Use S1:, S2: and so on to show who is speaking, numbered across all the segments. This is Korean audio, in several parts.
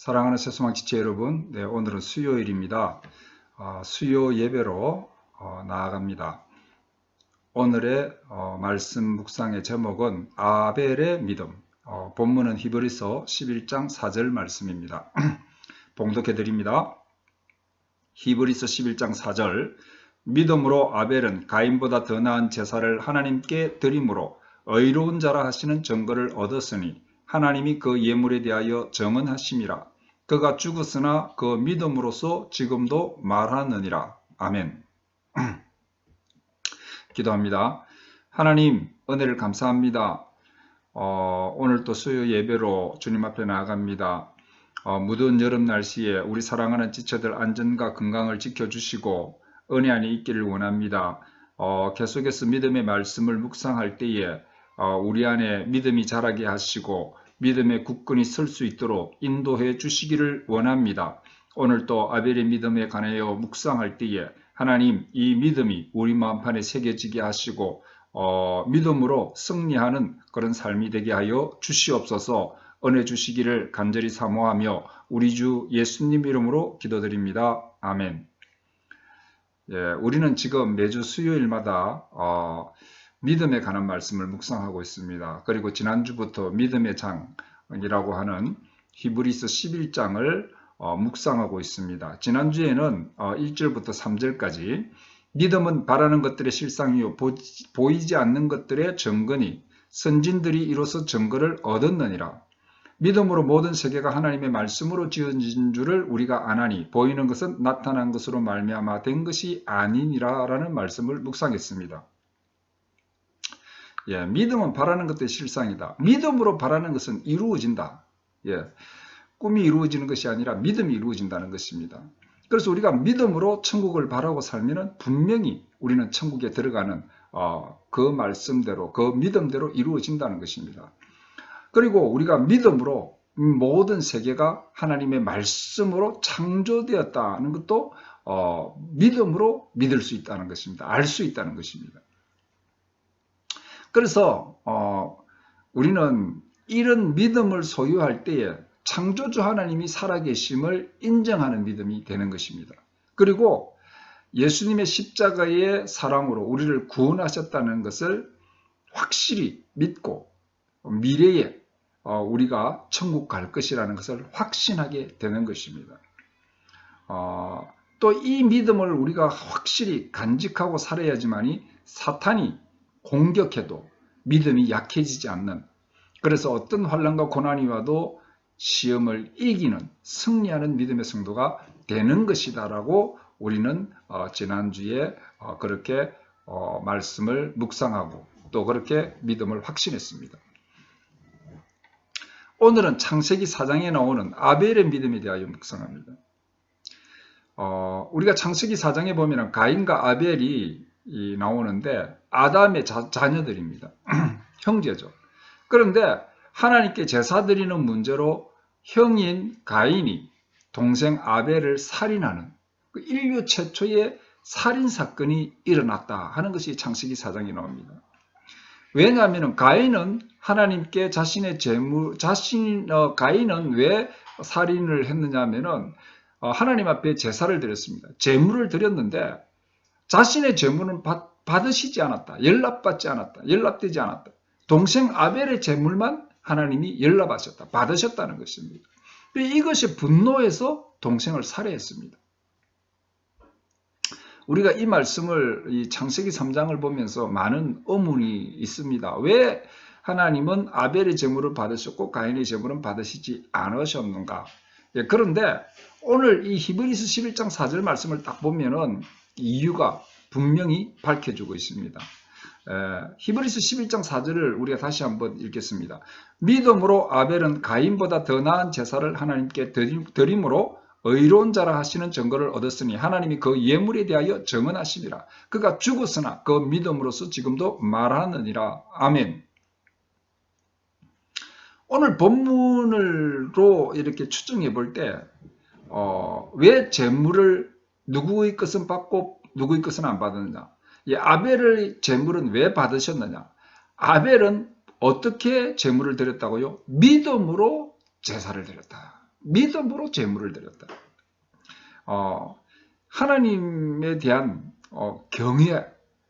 S1: 사랑하는 세수망 지체 여러분, 네, 오늘은 수요일입니다. 어, 수요 예배로 어, 나아갑니다. 오늘의 어, 말씀 묵상의 제목은 아벨의 믿음. 어, 본문은 히브리서 11장 4절 말씀입니다. 봉독해 드립니다. 히브리서 11장 4절 믿음으로 아벨은 가인보다 더 나은 제사를 하나님께 드림으로 의로운 자라 하시는 증거를 얻었으니 하나님이 그 예물에 대하여 정언하심이라. 그가 죽었으나 그 믿음으로써 지금도 말하느니라. 아멘. 기도합니다. 하나님, 은혜를 감사합니다. 어, 오늘 또 수요 예배로 주님 앞에 나아갑니다. 어, 무더운 여름 날씨에 우리 사랑하는 지체들 안전과 건강을 지켜주시고 은혜 안에 있기를 원합니다. 어, 계속해서 믿음의 말씀을 묵상할 때에 어, 우리 안에 믿음이 자라게 하시고 믿음의 굳건히 설 수 있도록 인도해 주시기를 원합니다. 오늘 또 아벨의 믿음에 관하여 묵상할 때에 하나님 이 믿음이 우리 마음판에 새겨지게 하시고 어, 믿음으로 승리하는 그런 삶이 되게 하여 주시옵소서 은혜 주시기를 간절히 사모하며 우리 주 예수님 이름으로 기도드립니다. 아멘. 예, 우리는 지금 매주 수요일마다 어, 믿음에 관한 말씀을 묵상하고 있습니다. 그리고 지난주부터 믿음의 장이라고 하는 히브리스 11장을 어, 묵상하고 있습니다. 지난주에는 어, 1절부터 3절까지 믿음은 바라는 것들의 실상이요 보 이지 않는 것들의 증거니 선진들이 이로써 증거를 얻었느니라. 믿음으로 모든 세계가 하나님의 말씀으로 지어진 줄을 우리가 아나니 보이는 것은 나타난 것으로 말미암아 된 것이 아니니라라는 말씀을 묵상했습니다. 예, 믿음은 바라는 것들의 실상이다. 믿음으로 바라는 것은 이루어진다. 예, 꿈이 이루어지는 것이 아니라 믿음이 이루어진다는 것입니다. 그래서 우리가 믿음으로 천국을 바라고 살면 분명히 우리는 천국에 들어가는 어, 그 말씀대로 그 믿음대로 이루어진다는 것입니다. 그리고 우리가 믿음으로 모든 세계가 하나님의 말씀으로 창조되었다는 것도 어, 믿음으로 믿을 수 있다는 것입니다. 알 수 있다는 것입니다. 그래서 어, 우리는 이런 믿음을 소유할 때에 창조주 하나님이 살아계심을 인정하는 믿음이 되는 것입니다. 그리고 예수님의 십자가의 사랑으로 우리를 구원하셨다는 것을 확실히 믿고 미래에 어, 우리가 천국 갈 것이라는 것을 확신하게 되는 것입니다. 어, 또이 믿음을 우리가 확실히 간직하고 살아야지만이 사탄이 공격해도 믿음이 약해지지 않는 그래서 어떤 환란과 고난이 와도 시험을 이기는 승리하는 믿음의 성도가 되는 것이다 라고 우리는 어, 지난주에 어, 그렇게 어, 말씀을 묵상하고 또 그렇게 믿음을 확신했습니다. 오늘은 창세기 4장에 나오는 아벨의 믿음에 대하여 묵상합니다. 어, 우리가 창세기 4장에 보면 가인과 아벨이 나오는데 아담의 자, 자녀들입니다. 형제죠. 그런데 하나님께 제사 드리는 문제로 형인 가인이 동생 아벨을 살인하는 그 인류 최초의 살인 사건이 일어났다 하는 것이 창세기 4장에 나옵니다. 왜냐하면 가인은 하나님께 자신의 재물, 자신, 어, 가인은 왜 살인을 했느냐면은 어, 하나님 앞에 제사를 드렸습니다. 재물을 드렸는데 자신의 재물은 받, 받으시지 않았다. 연락받지 않았다. 연락되지 않았다. 동생 아벨의 재물만 하나님이 연락하셨다. 받으셨다는 것입니다. 이것이 분노해서 동생을 살해했습니다. 우리가 이 말씀을 이 창세기 3장을 보면서 많은 의문이 있습니다. 왜 하나님은 아벨의 재물을 받으셨고 가인의 재물은 받으시지 않으셨는가? 예, 그런데 오늘 이 히브리스 11장 4절 말씀을 딱 보면은 이유가 분명히 밝혀주고 있습니다. 에, 히브리스 11장 4절을 우리가 다시 한번 읽겠습니다. 믿음으로 아벨은 가인보다 더 나은 제사를 하나님께 드림으로 의로운 자라 하시는 증거를 얻었으니 하나님이 그 예물에 대하여 정언하시니라. 그가 죽었으나 그 믿음으로서 지금도 말하느니라. 아멘. 오늘 본문으로 이렇게 추정해 볼 때, 어, 왜 재물을 누구의 것은 받고 누구의 것은 안 받았느냐? 이 아벨의 재물은 왜 받으셨느냐? 아벨은 어떻게 재물을 드렸다고요? 믿음으로 제사를 드렸다. 믿음으로 제물을 드렸다. 어, 하나님에 대한 어, 경외,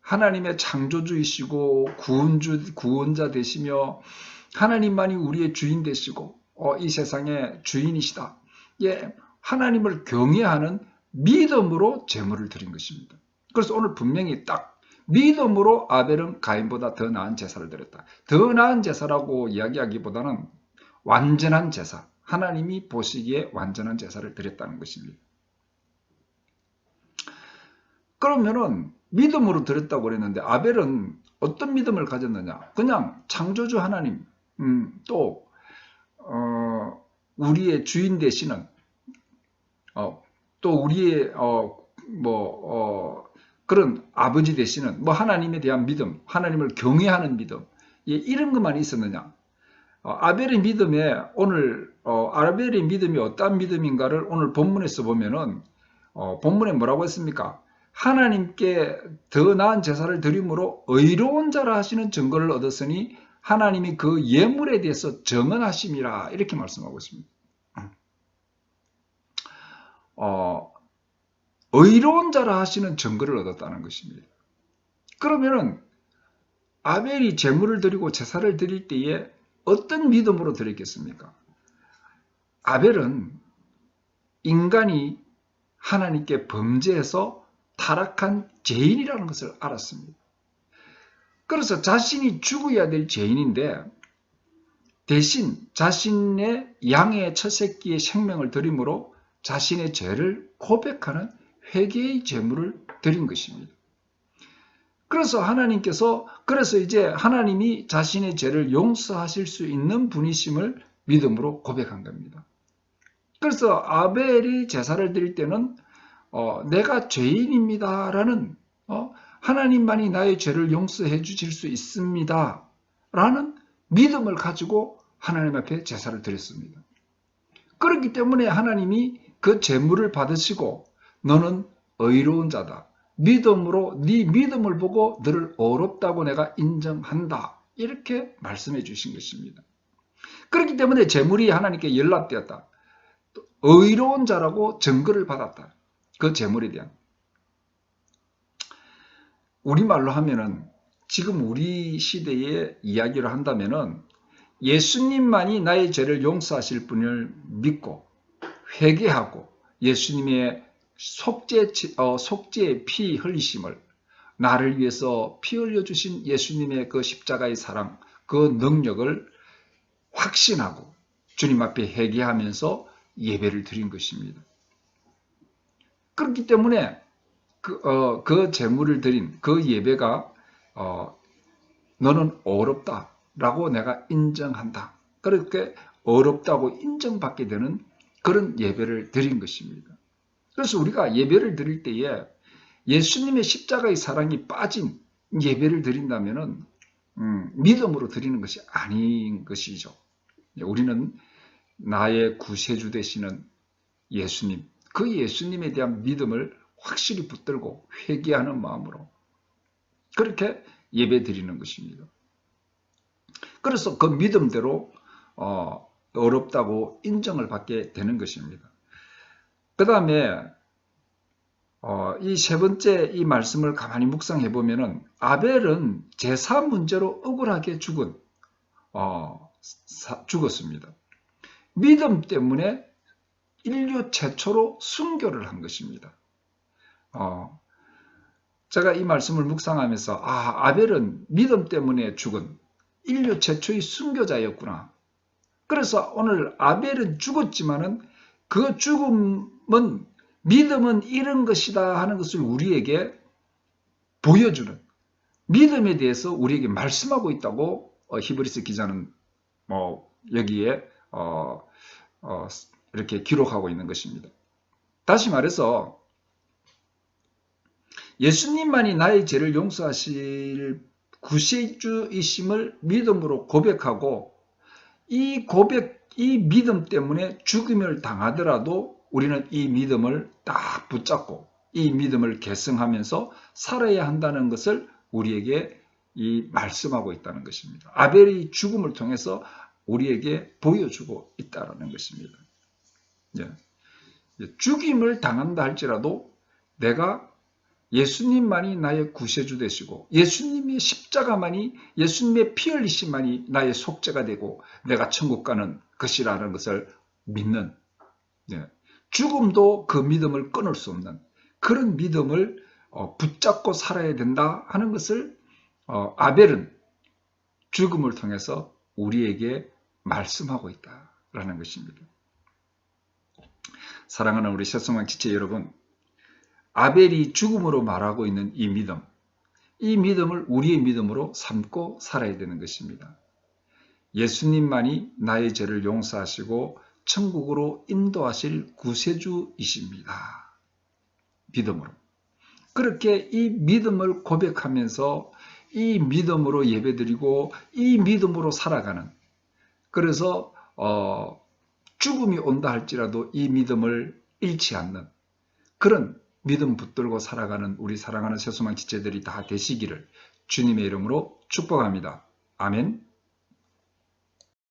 S1: 하나님의 창조주이시고 구원주, 구원자 되시며 하나님만이 우리의 주인 되시고 어, 이 세상의 주인이시다. 예, 하나님을 경외하는 믿음으로 제물을 드린 것입니다. 그래서 오늘 분명히 딱 믿음으로 아벨은 가인보다 더 나은 제사를 드렸다. 더 나은 제사라고 이야기하기보다는 완전한 제사, 하나님이 보시기에 완전한 제사를 드렸다는 것입니다. 그러면은 믿음으로 드렸다고 그랬는데 아벨은 어떤 믿음을 가졌느냐? 그냥 창조주 하나님, 음, 또 어, 우리의 주인 되시는 어, 또 우리의 어, 뭐 어, 그런 아버지 되시는 뭐 하나님에 대한 믿음, 하나님을 경외하는 믿음, 예, 이런 것만 있었느냐? 어, 아벨의 믿음에 오늘 어, 아벨의 믿음이 어떠한 믿음인가를 오늘 본문에서 보면은 어, 본문에 뭐라고 했습니까? 하나님께 더 나은 제사를 드림으로 의로운 자라 하시는 증거를 얻었으니 하나님이 그 예물에 대해서 정언하심이라 이렇게 말씀하고 있습니다. 어, 의로운 자라 하시는 증거를 얻었다는 것입니다. 그러면은 아벨이 제물을 드리고 제사를 드릴 때에 어떤 믿음으로 드렸겠습니까? 아벨은 인간이 하나님께 범죄해서 타락한 죄인이라는 것을 알았습니다. 그래서 자신이 죽어야 될 죄인인데 대신 자신의 양의 첫 새끼의 생명을 드림으로 자신의 죄를 고백하는 회개의 제물을 드린 것입니다. 그래서 하나님께서 그래서 이제 하나님이 자신의 죄를 용서하실 수 있는 분이심을 믿음으로 고백한 겁니다. 그래서 아벨이 제사를 드릴 때는 어, 내가 죄인입니다라는 어, 하나님만이 나의 죄를 용서해 주실 수 있습니다. 라는 믿음을 가지고 하나님 앞에 제사를 드렸습니다. 그렇기 때문에 하나님이 그 제물을 받으시고 너는 의로운 자다. 믿음으로 네 믿음을 보고 너를 어렵다고 내가 인정한다. 이렇게 말씀해 주신 것입니다. 그렇기 때문에 제물이 하나님께 연락되었다. 의로운 자라고 증거를 받았다. 그 재물에 대한 우리말로 하면은 지금 우리 시대의 이야기를 한다면은 예수님만이 나의 죄를 용서하실 분을 믿고 회개하고 예수님의 속죄, 어, 속죄의 피 흘리심을 나를 위해서 피 흘려주신 예수님의 그 십자가의 사랑, 그 능력을 확신하고 주님 앞에 회개하면서 예배를 드린 것입니다. 그렇기 때문에 그, 어, 그 재물을 드린 그 예배가 어, 너는 어렵다 라고 내가 인정한다. 그렇게 어렵다고 인정받게 되는 그런 예배를 드린 것입니다. 그래서 우리가 예배를 드릴 때에 예수님의 십자가의 사랑이 빠진 예배를 드린다면 음, 믿음으로 드리는 것이 아닌 것이죠. 우리는 나의 구세주 되시는 예수님, 그 예수님에 대한 믿음을 확실히 붙들고 회개하는 마음으로 그렇게 예배 드리는 것입니다. 그래서 그 믿음대로 어, 어렵다고 인정을 받게 되는 것입니다. 그 다음에 어, 이 세 번째 이 말씀을 가만히 묵상해 보면은 아벨은 제사 문제로 억울하게 죽은 어, 사, 죽었습니다. 믿음 때문에 인류 최초로 순교를 한 것입니다. 어, 제가 이 말씀을 묵상하면서 아 아벨은 믿음 때문에 죽은 인류 최초의 순교자였구나. 그래서 오늘 아벨은 죽었지만은 그 죽음은 믿음은 이런 것이다 하는 것을 우리에게 보여주는 믿음에 대해서 우리에게 말씀하고 있다고 어, 히브리스 기자는 뭐 여기에 어, 어, 이렇게 기록하고 있는 것입니다. 다시 말해서 예수님만이 나의 죄를 용서하실 구세주이심을 믿음으로 고백하고 이 고백, 이 믿음 때문에 죽음을 당하더라도 우리는 이 믿음을 딱 붙잡고 이 믿음을 계승하면서 살아야 한다는 것을 우리에게 이 말씀하고 있다는 것입니다. 아벨의 죽음을 통해서 우리에게 보여주고 있다는 것입니다. 예. 예, 죽임을 당한다 할지라도 내가 예수님만이 나의 구세주 되시고 예수님의 십자가만이 예수님의 피 흘리심만이 나의 속죄가 되고 내가 천국 가는 것이라는 것을 믿는 예, 죽음도 그 믿음을 끊을 수 없는 그런 믿음을 어, 붙잡고 살아야 된다 하는 것을 어, 아벨은 죽음을 통해서 우리에게 말씀하고 있다라는 것입니다. 사랑하는 우리 새송왕 지체 여러분, 아벨이 죽음으로 말하고 있는 이 믿음, 이 믿음을 우리의 믿음으로 삼고 살아야 되는 것입니다. 예수님만이 나의 죄를 용서하시고 천국으로 인도하실 구세주이십니다. 믿음으로. 그렇게 이 믿음을 고백하면서 이 믿음으로 예배드리고 이 믿음으로 살아가는 그래서 어, 죽음이 온다 할지라도 이 믿음을 잃지 않는 그런 믿음 붙들고 살아가는 우리 사랑하는 세수만 지체들이 다 되시기를 주님의 이름으로 축복합니다. 아멘.